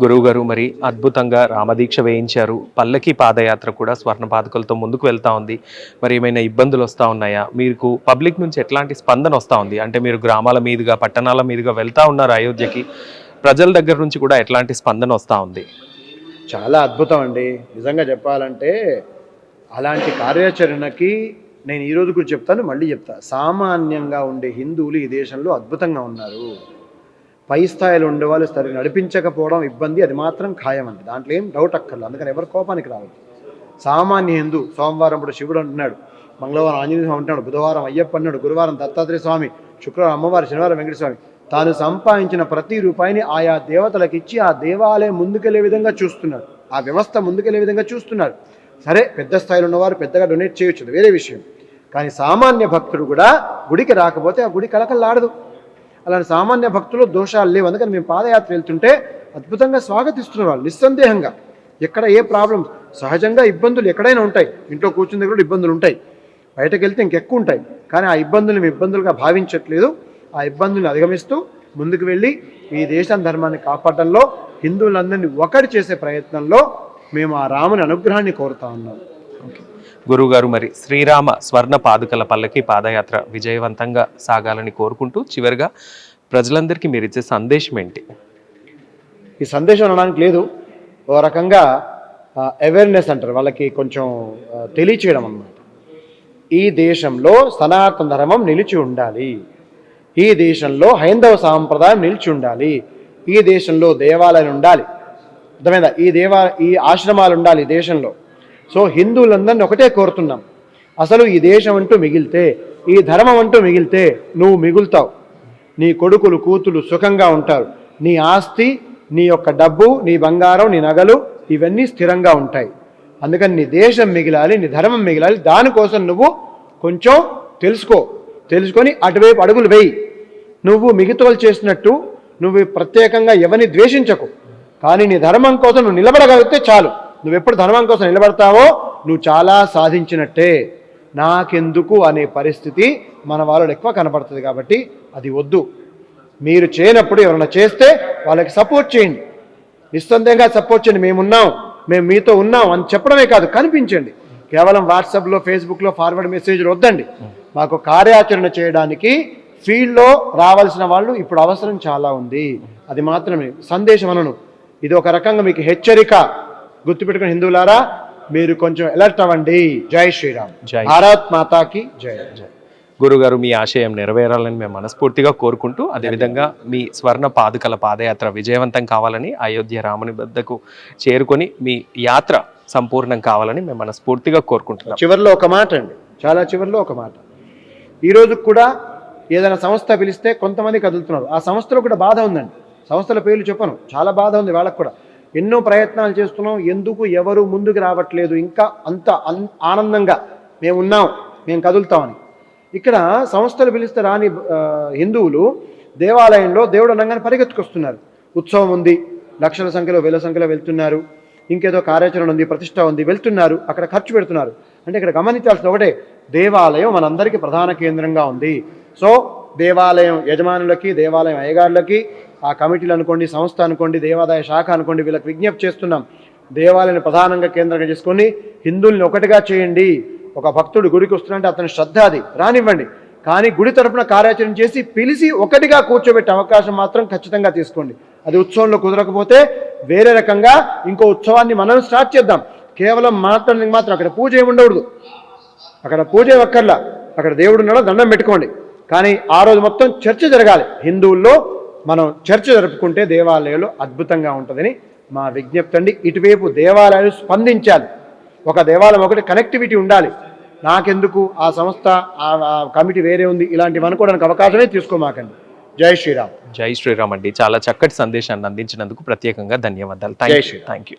గురువుగారు మరి అద్భుతంగా రామదీక్ష వేయించారు. పల్లకి పాదయాత్ర కూడా స్వర్ణ పాదకులతో ముందుకు వెళ్తా ఉంది. మరి ఏమైనా ఇబ్బందులు వస్తూ ఉన్నాయా? మీకు పబ్లిక్ నుంచి ఎట్లాంటి స్పందన వస్తూ ఉంది? అంటే మీరు గ్రామాల మీదుగా పట్టణాల మీదుగా వెళ్తా ఉన్నారు అయోధ్యకి. ప్రజల దగ్గర నుంచి కూడా ఎట్లాంటి స్పందన వస్తూ ఉంది? చాలా అద్భుతం అండి. నిజంగా చెప్పాలంటే అలాంటి కార్యాచరణకి నేను ఈ రోజు కూడా చెప్తాను మళ్ళీ చెప్తా. సామాన్యంగా ఉండే హిందువులు ఈ దేశంలో అద్భుతంగా ఉన్నారు. పై స్థాయిలో ఉండే వాళ్ళు సరి నడిపించకపోవడం ఇబ్బంది అది మాత్రం ఖాయం అండి దాంట్లో ఏం డౌట్ అక్కర్లేదు. అందుకని ఎవరు కోపానికి రావద్దు. సామాన్య హిందూ సోమవారం ఇప్పుడు శివుడు అంటున్నాడు. మంగళవారం ఆంజనేయ స్వామి అంటున్నాడు. బుధవారం అయ్యప్ప అన్నాడు. గురువారం దత్తాత్రేయ స్వామి. శుక్రవారం అమ్మవారు శనివారం వెంకటస్వామి తాను సంపాదించిన ప్రతి రూపాయిని ఆయా దేవతలకు ఇచ్చి ఆ దేవాలయం ముందుకెళ్ళే విధంగా చూస్తున్నాడు ఆ వ్యవస్థ ముందుకెళ్ళే విధంగా చూస్తున్నాడు సరే పెద్ద స్థాయిలో ఉన్నవారు పెద్దగా డొనేట్ చేయొచ్చు వేరే విషయం. కానీ సామాన్య భక్తుడు కూడా గుడికి రాకపోతే ఆ గుడి కలకల్లాడదు అలాంటి సామాన్య భక్తులు దోషాలు లేవు. అందుకని మేము పాదయాత్ర వెళ్తుంటే అద్భుతంగా స్వాగతిస్తున్నారు వాళ్ళు నిస్సందేహంగా. ఎక్కడ ఏ ప్రాబ్లం సహజంగా ఇబ్బందులు ఎక్కడైనా ఉంటాయి. ఇంట్లో కూర్చున్న దగ్గర ఇబ్బందులు ఉంటాయి. బయటకు వెళ్తే ఇంకెక్కువ ఉంటాయి. కానీ ఆ ఇబ్బందులు మేము ఇబ్బందులుగా భావించట్లేదు. ఆ ఇబ్బందుల్ని అధిగమిస్తూ ముందుకు వెళ్ళి ఈ దేశం ధర్మాన్ని కాపాడడంలో హిందువులందరినీ ఒకటి చేసే ప్రయత్నంలో మేము ఆ రాముని అనుగ్రహాన్ని కోరుతా ఉన్నాం. గురువు గారు మరి శ్రీరామ స్వర్ణ పాదుకల పల్లకి పాదయాత్ర విజయవంతంగా సాగాలని కోరుకుంటూ చివరిగా ప్రజలందరికీ మీరు ఇచ్చే సందేశం ఏంటి? ఈ సందేశం అనడానికి లేదు. ఓ రకంగా అవేర్నెస్ అంటారు. వాళ్ళకి కొంచెం తెలియచేయడం అన్నమాట. ఈ దేశంలో సనాతన ధర్మం నిలిచి ఉండాలి. ఈ దేశంలో హైందవ సాంప్రదాయం నిలిచి ఉండాలి. ఈ దేశంలో దేవాలయాలు ఉండాలి. అర్థమైందా? ఈ దేవా ఈ ఆశ్రమాలు ఉండాలి ఈ దేశంలో. సో హిందువులందరినీ ఒకటే కోరుతున్నాం. అసలు ఈ దేశం అంటూ మిగిలితే ఈ ధర్మం అంటూ మిగిలితే నువ్వు మిగులుతావు. నీ కొడుకులు కూతులు సుఖంగా ఉంటారు. నీ ఆస్తి నీ యొక్క డబ్బు నీ బంగారం నీ నగలు ఇవన్నీ స్థిరంగా ఉంటాయి. అందుకని నీ దేశం మిగిలాలి నీ ధర్మం మిగిలాలి. దానికోసం నువ్వు కొంచెం తెలుసుకో. తెలుసుకొని అటువైపు అడుగులు వేయి. నువ్వు మిగతాలు చేసినట్టు నువ్వు ప్రత్యేకంగా ఎవరిని ద్వేషించకు. కానీ నీ ధర్మం కోసం నువ్వు నిలబడగలిగితే చాలు. నువ్వు ఎప్పుడు ధర్మం కోసం నిలబడతావో నువ్వు చాలా సాధించినట్టే. నాకెందుకు అనే పరిస్థితి మన వాళ్ళు ఎక్కువ కనపడుతుంది కాబట్టి అది వద్దు. మీరు చేయనప్పుడు ఎవరైనా చేస్తే వాళ్ళకి సపోర్ట్ చేయండి. నిస్సందేహంగా సపోర్ట్ చేయండి. మేమున్నాం మేము మీతో ఉన్నాం అని చెప్పడమే కాదు కనిపించండి. కేవలం వాట్సాప్లో ఫేస్బుక్లో ఫార్వర్డ్ మెసేజ్లు వద్దండి. మాకు కార్యాచరణ చేయడానికి ఫీల్డ్లో రావాల్సిన వాళ్ళు ఇప్పుడు అవసరం చాలా ఉంది. అది మాత్రమే. సందేశం అనను. ఇది ఒక రకంగా మీకు హెచ్చరిక. గుర్తుపెట్టుకుని హిందువులారా మీరు కొంచెం అలర్ట్ అవ్వండి. జై శ్రీరామ్. జై. భారత్ మాతాకి జై. గురుగారు మీ ఆశయం నెరవేరాలని మేము మనస్ఫూర్తిగా కోరుకుంటూ అదేవిధంగా మీ స్వర్ణ పాదుకల పాదయాత్ర విజయవంతం కావాలని అయోధ్య రాముని వద్దకు చేరుకొని మీ యాత్ర సంపూర్ణం కావాలని మేము మనస్ఫూర్తిగా కోరుకుంటున్నాం. చివరిలో ఒక మాట అండి. చాలా చివరిలో ఒక మాట. ఈ రోజు కూడా ఏదైనా సంస్థ పిలిస్తే కొంతమంది కదులుతున్నారు. ఆ సంస్థలో కూడా బాధ ఉందండి. సంస్థల పేర్లు చెప్పను. చాలా బాధ ఉంది వాళ్ళకు కూడా. ఎన్నో ప్రయత్నాలు చేస్తున్నాం. ఎందుకు ఎవరు ముందుకు రావట్లేదు? ఇంకా అంత అన్- ఆనందంగా మేము ఉన్నాం. మేము కదులుతామని. ఇక్కడ సంస్థలు పిలిస్తే రాని హిందువులు దేవాలయంలో దేవుడు అనగానే పరిగెత్తుకొస్తున్నారు. ఉత్సవం ఉంది. లక్షల సంఖ్యలో వేల సంఖ్యలో వెళ్తున్నారు. ఇంకేదో కార్యాచరణ ఉంది ప్రతిష్ట ఉంది వెళ్తున్నారు. అక్కడ ఖర్చు పెడుతున్నారు. అంటే ఇక్కడ గమనించాల్సిన ఒకటే. దేవాలయం మనందరికీ ప్రధాన కేంద్రంగా ఉంది. సో దేవాలయం యజమానులకి దేవాలయం అయ్యగారులకి ఆ కమిటీలు అనుకోండి సంస్థ అనుకోండి దేవాదాయ శాఖ అనుకోండి వీళ్ళకి విజ్ఞప్తి చేస్తున్నాం. దేవాలయాన్ని ప్రధానంగా కేంద్రంగా చేసుకొని హిందువుల్ని ఒకటిగా చేయండి. ఒక భక్తుడు గుడికి వస్తున్నాడంటే అతని శ్రద్ధ అది. రానివ్వండి. కానీ గుడి తరపున కార్యాచరణ చేసి పిలిచి ఒకటిగా కూర్చోబెట్టే అవకాశం మాత్రం ఖచ్చితంగా తీసుకోండి. అది ఉత్సవంలో కుదరకపోతే వేరే రకంగా ఇంకో ఉత్సవాన్ని మనం స్టార్ట్ చేద్దాం. కేవలం మాట్లాడడానికి మాత్రం అక్కడ పూజ ఏమి ఉండకూడదు. అక్కడ పూజ ఒక్కర్లా అక్కడ దేవుడు ఉన్నాడో దండం పెట్టుకోండి. కానీ ఆ రోజు మొత్తం చర్చ జరగాలి. హిందువుల్లో మనం చర్చ జరుపుకుంటే దేవాలయాలు అద్భుతంగా ఉంటుందని మా విజ్ఞప్తి అండి. ఇటువైపు దేవాలయాలు స్పందించాలి. ఒక దేవాలయం ఒకటి కనెక్టివిటీ ఉండాలి. నాకెందుకు? ఆ సంస్థ ఆ కమిటీ వేరే ఉంది. ఇలాంటివి అనుకోవడానికి అవకాశమే తీసుకోమాకండి జై శ్రీరామ్. జై శ్రీరామ్ అండి. చాలా చక్కటి సందేశాన్ని అందించినందుకు ప్రత్యేకంగా ధన్యవాదాలు. Thank you